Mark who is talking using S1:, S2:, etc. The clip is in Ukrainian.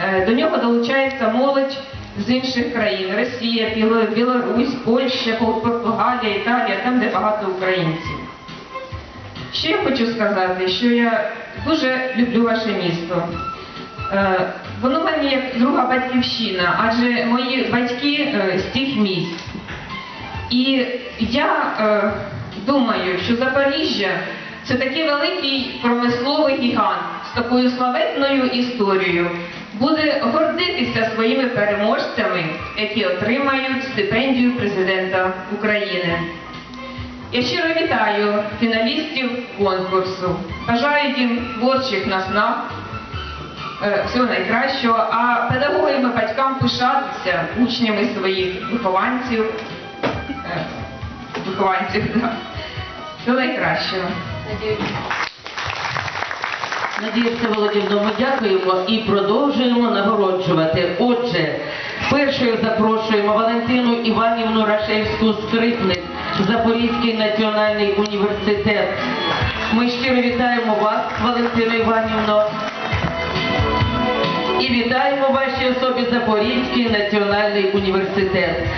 S1: Е, До нього долучається молодь з інших країн: Росія, Білорусь, Польща, Португалія, Італія, там, де багато українців. Ще я хочу сказати, що я дуже люблю ваше місто. Е, Воно мені як друга батьківщина, адже мої батьки е, з тих місць. І я думаю, що Запоріжжя це такий великий промисловий гігант з такою славетною історією. Буде гордитися своїми переможцями, які отримають стипендію президента України. Я щиро вітаю фіналістів конкурсу. Бажаю їм творчих наснаг, е, всього найкращого, а педагогам і батькам пишатися учнями своїх вихованців. е, Вихованців, да. Всього найкращого.
S2: Надія Всеволодівна, ми дякуємо і продовжуємо нагороджувати. Отже, першою запрошуємо Валентину Іванівну Рашевську скрипник, Запорізький національний університет. Ми щиро вітаємо вас, Валентино Іванівно. І вітаємо вашій особі Запорізький національний університет.